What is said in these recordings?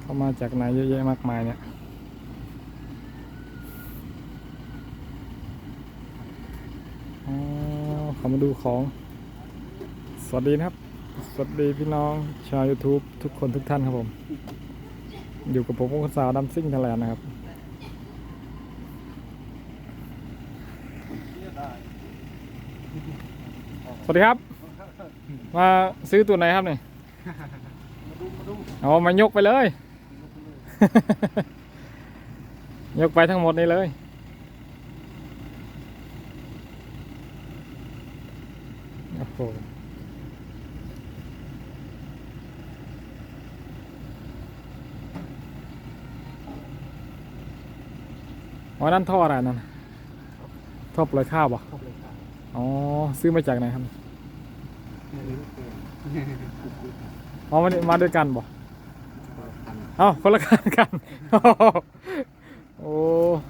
เข้ามาจากไหนเยอะแยะมากมายเนี่ยอ๋อเขามาดูของ สวัสดีครับ สวัสดีพี่น้องชาว YouTube ทุกคนทุกท่านครับผม อยู่กับผมองศาวดัมซิ่งไทยแลนด์นะครับสวัสดีครับ มาซื้อตัวไหนครับเนี่ย เอามายกไปเลย ยกไปทั้งหมดนี่เลย โอ้โหอ๋อนั่นท่ออะไรนั่นน่ะท่อปล่อยข้าวบ่ครบเลยครับอ๋อ ซื้อมาจากไหนครับไม่รู้เกินอ๋อมามาด้วยกันบ่ทันเอ้าคนละคันกัน โอ้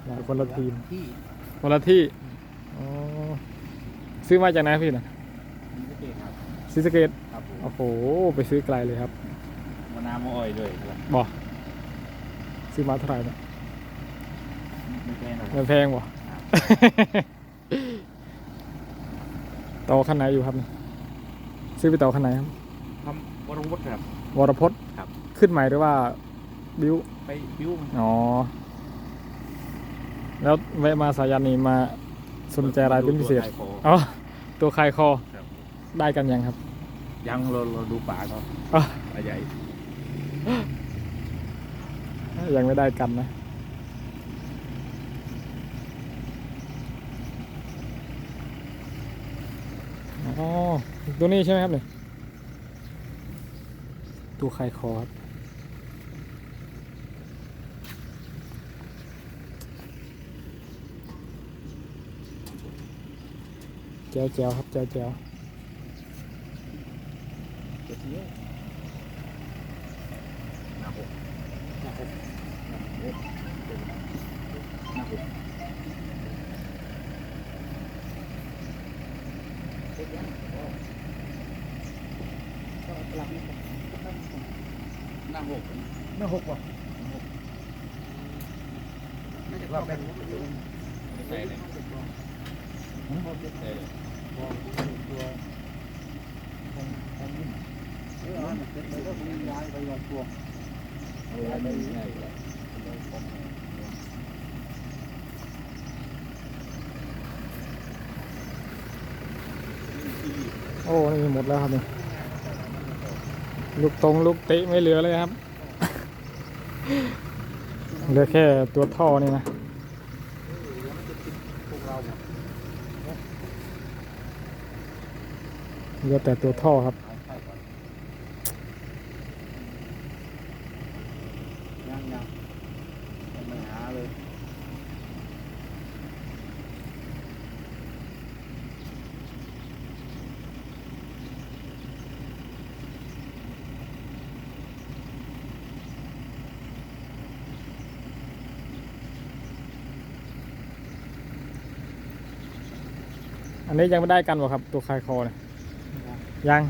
หลายคนละทีม ที่คนละที่อ๋อซื้อมาจากไหนพี่นะมีเกตครับศรีสะเกดครับผมโอ้โห ไปซื้อไกลเลยครับมะนาวมะอ้อยด้วยครับบ่ซื้อมาเท่าไหร่เนี่ยไม่แพงหรอกไม่แพงบ่ต่อคันไหนอยู่ครับนี่ ซื้อไปต่อคันไหนครับทำวรวุฒิครับ วรพจน์ครับ ขึ้นใหม่หรือว่าบิ้วไปบิ้วมันอ๋อ แล้วแวะมาสายันนี่มาสนใจอะไรเป็นพิเศษตัวไทยโคอ๋อตัวคลายคอครับได้กันยังครับ ยังเราเราดูป่าเขาอ๋อปลาใหญ่ยังไม่ได้กันนะ อ๋อตัวนี้ใช่ไหมครับเนี่ยตัวคลายคอครับแจวแจวครับแจวแจวเดเยอะหน้าหกหน้าหกหน้าหกหน้าหกหน้าห กหน้าหกว่ะน่าจะว่าเป็นใช่เลยใช่เลยเอาไว้ไม่ง่ายเลยโอ้นี่หมดแล้วครับนี่ลูกตรงลูกเตะไม่เหลือเลยครับ เหลือแค่ตัวท่อนี่นะเหลือแต่ตัวท่อครับ ยังยังยังไม่หาเลย อั นนี้ยังไม่ได้กันวะครับ ตัวคลายคอเนี่ยยัง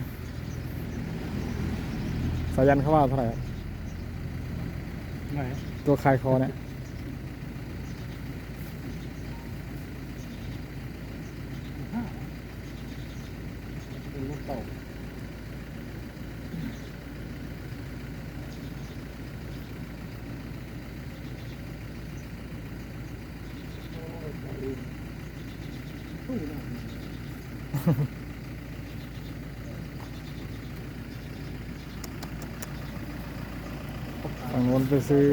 สายันเขาว่าเท่าไหร่ครับไหนตัวคลายคอเนี่ยเป็นลูกเต่า ฝั่งโน้นไปซื้อ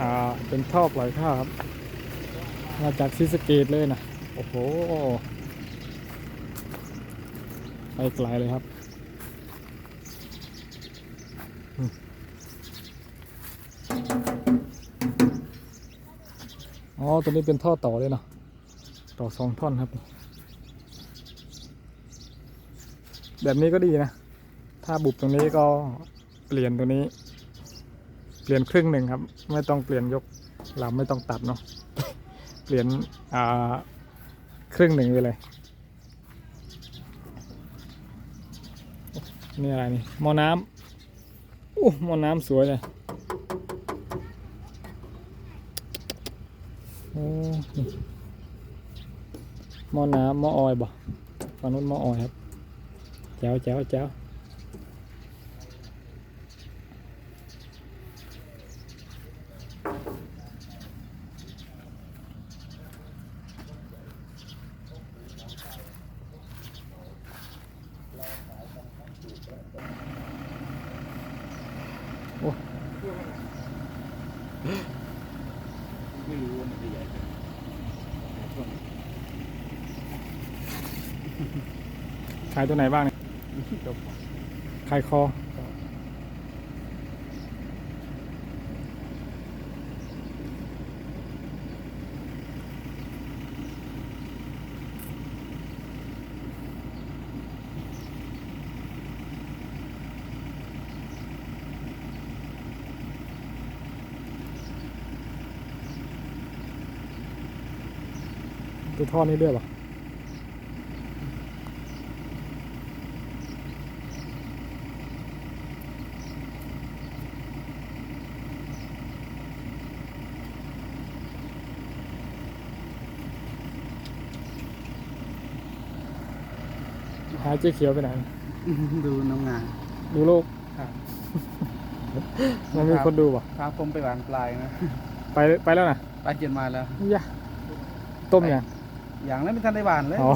อ่า เป็นท่อปล่อยข้าวครับ มาจากซีสเกตเลยนะ โอ้โห ไปไกลเลยครับอ๋อ ตัวนี้เป็นท่อต่อเลยเนาะ ต่อสองท่อนครับ แบบนี้ก็ดีนะ ถ้าบุบตรงนี้ก็เปลี่ยนตัวนี้ เปลี่ยนครึ่งหนึ่งครับ ไม่ต้องเปลี่ยนยกลำไม่ต้องตัดเนาะ เปลี่ยนอ่าครึ่งหนึ่งไปเลย นี่อะไรนี่หม้อน้ำโอ้หมอน้ำสวยเลยโอ้หมอน้ำหมอออยบ่ฝั่งนู้นหมอออยครับ แจ๋วแจ๋วแจ๋วโอ้ไม่รู้ว่ามันจะใหญ่ขนาดขายตัวไหนบ้างเนี่ย จบขายคอตัวท่อนี้ด้วยป่ะ หาเจ๊เขียวไปไหน ดูน้องงานดูโลกครับมันมีคนดูป่ะพาผมไปหวานปลายนะ ไปไปแล้วนะไปเจียนมาแล้วยะต้มยังอย่างนั้นไม่ทันได้หวานเลยอ๋อ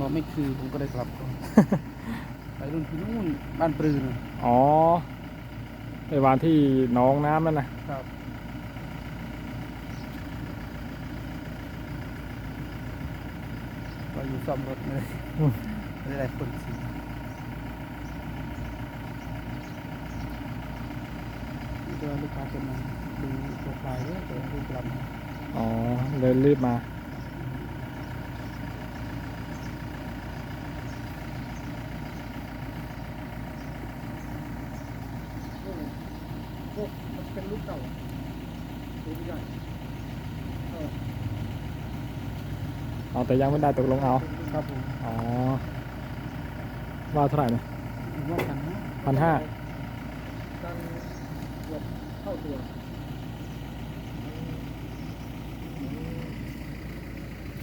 บอกไม่คือผมก็ได้กลับก่อนไปรุ่นที่นู่นบ้านปรือนะอ๋อไอวานที่หน้องน้ำนั่นนะครับ อยู่ซ่อมรถไม่ได้อืมไม่ได้คนสีนี่ก็ลูกค้าจะมาดูโปรไฟล์ด้วยแต่ดูกลับมาอ๋อเลยรีบมา มันเป็นลูกเก่าดูไม่ได้ เอาแต่ยังไม่ได้ตกลงเอา ครับผมอ๋อ ว่าเท่าไหร่เนี่ยว่ากันนะพันห้าตั้งเกือบเท่าตัว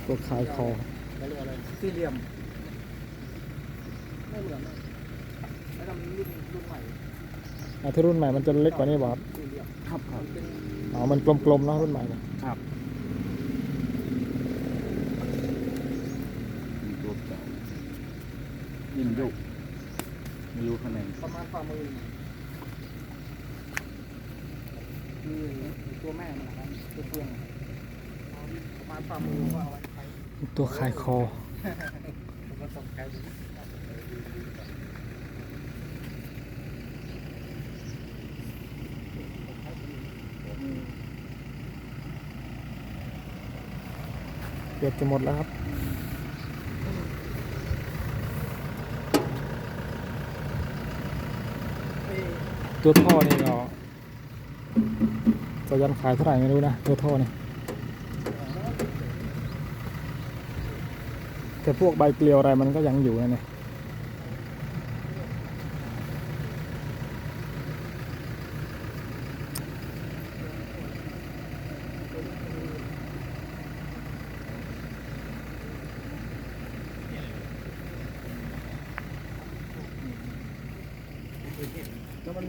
ตัวขายคอเขาเรียกอะไรสี่เหลี่ยม ไม่เหมือนนะแล้วทำรุ่นรุ่นใหม่อะที่รุ่นใหม่มันจะเล็กกว่านี้บ่ครับสี่เหลี่ยม ครับครับเป็นอ๋อ มันกลมๆเนาะรุ่นใหม่เนี่ยครับมีตัวเก่า ยินยุไม่รู้ข้างในประมาณฝ่ามือคือตัวแม่มันนะครับตัวเพื่อนประมาณฝ่ามือว่าเอาไว้ใช้ตัวขายคอผมก็ต้องใช้เกือบจะหมดแล้วครับ ตัวท่อนี่ก็จะยันขายเท่าไหร่ไม่รู้นะ ตัวท่อนี่แต่พวกใบเกลียวอะไรมันก็ยังอยู่นะเนี่ย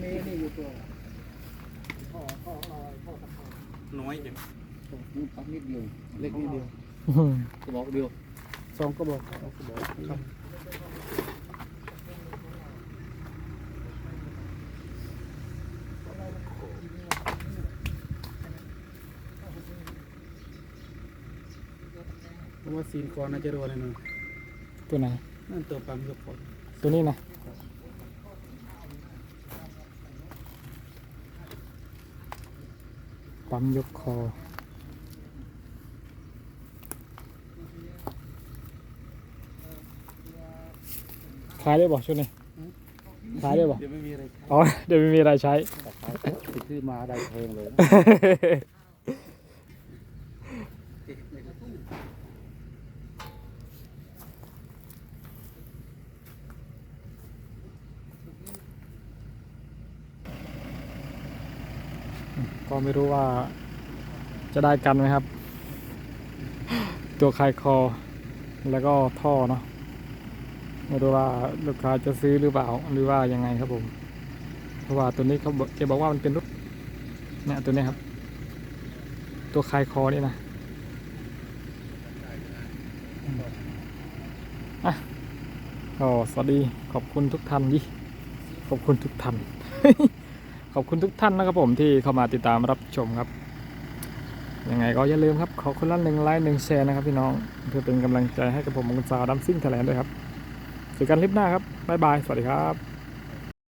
มันมีนี่อยู่ตัวท่อท่อท่อท่อตะพานน้อยจังนี่ปั๊บนิดเดียว เล็กนิดเดียวกระบอกเดียวสองกระบอกสองกระบอกครับผมว่าซีนคอน่าจะรัวแน่นอนตัวไหนนั่นตัวปั๊มยกคอตัวนี้นะ ปั๊มยกคอ ขายได้บ่ชุดนี้ขายได้บ่เดี๋ยวไม่มีอะไรใช้อ๋อ เดี๋ยวไม่มีอะไรใช้ ติดซื้อมาได้เพลงเลย ก็ไม่รู้ว่าจะได้กันไหมครับ ตัวคายคอ แล้วก็ท่อเนาะไม่รู้ว่าลูกค้าจะซื้อหรือเปล่าหรือว่ายังไงครับผม เพราะว่าตัวนี้เขาบอกแกบอกว่ามันเป็นรถเนี่ยตัวนี้ครับ ตัวคายคอนี่นะอะก็สวัสดีขอบคุณทุกท่านยี่ขอบคุณทุกท่าน ขอบคุณทุกท่านนะครับผมที่เข้ามาติดตามรับชมครับ ยังไงก็อย่าลืมครับ ขอคนละหนึ่งไลค์หนึ่งแชร์นะครับพี่น้อง เพื่อเป็นกำลังใจให้กับผมคุณสาวดัมซิ่งแถลงด้วยครับเจอกันคลิปหน้าครับบ๊ายบาย สวัสดีครับ